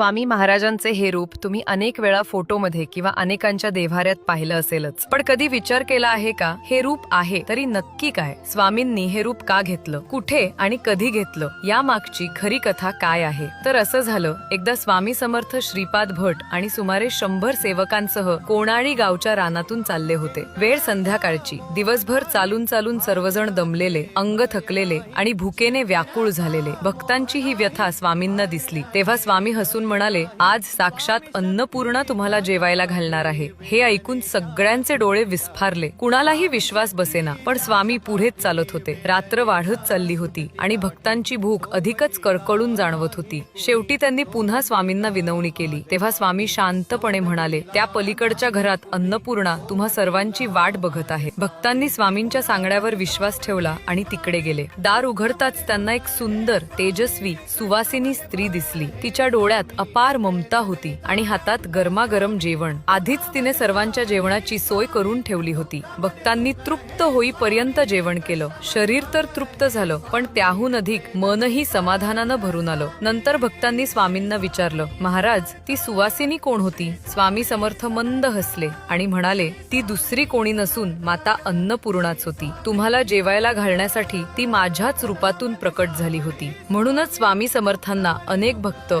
स्वामी महाराजांचे हे रूप तुम्ही अनेक वेळा फोटोमध्ये किंवा अनेकांच्या देव्हाऱ्यात पाहिलं असेलच. पण कधी विचार केला आहे का? हे रूप आहे तरी नक्की काय? स्वामींनी हे रूप का घेतलं? कुठे आणि कधी घेतलं? या मागची खरी कथा काय आहे? तर असं झालं एकदा स्वामी समर्थ श्रीपाद भट आणि सुमारे शंभर सेवकांसह कोणाळी गावच्या रानातून चालले होते. वेळ संध्याकाळची. दिवसभर चालून चालून सर्वजण दमलेले अंग थकलेले आणि भुकेने व्याकुळ झालेले. भक्तांची ही व्यथा स्वामींना दिसली. तेव्हा स्वामी हसून म्हणाले आज साक्षात अन्नपूर्णा तुम्हाला जेवायला घालणार आहे. हे ऐकून सगळ्यांचे डोळे विस्फारले. कुणालाही विश्वास बसेना पण स्वामी पुढेच चालत होते. रात्र वाढत चालली होती आणि भक्तांची भूक अधिकच कळकळून जाणवत होती. शेवटी त्यांनी पुन्हा स्वामींना विनवणी केली. तेव्हा स्वामी शांतपणे म्हणाले त्या पलीकडच्या घरात अन्नपूर्णा तुम्हा सर्वांची वाट बघत आहे. भक्तांनी स्वामींच्या सांगण्यावर विश्वास ठेवला आणि तिकडे गेले. दार उघडताच त्यांना एक सुंदर तेजस्वी सुवासिनी स्त्री दिसली. तिच्या डोळ्यात अपार ममता होती आणि हातात गरमागरम जेवण. आधीच तिने सर्वांच्या जेवणाची सोय करून ठेवली होती. भक्तांनी तृप्त होईपर्यंत जेवण केलं. शरीर तर तृप्त झालं पण त्याहून अधिक मनही समाधानानं भरून आलं. नंतर भक्तांनी स्वामींना विचारलं महाराज ती सुवासिनी कोण होती? स्वामी समर्थ मंद हसले आणि म्हणाले ती दुसरी कोणी नसून माता अन्नपूर्णाच होती. तुम्हाला जेवायला घालण्यासाठी ती माझ्याच रूपातून प्रकट झाली होती. म्हणूनच स्वामी समर्थांना अनेक भक्त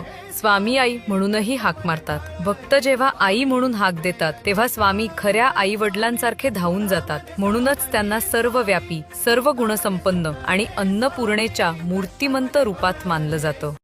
स्वामी आई म्हणूनही हाक मारतात. भक्त जेव्हा आई म्हणून हाक देतात तेव्हा स्वामी खऱ्या आई वडिलांसारखे धावून जातात. म्हणूनच त्यांना सर्व व्यापी सर्व गुणसंपन्न आणि अन्नपूर्णेच्या मूर्तिमंत रूपात मानलं जातं.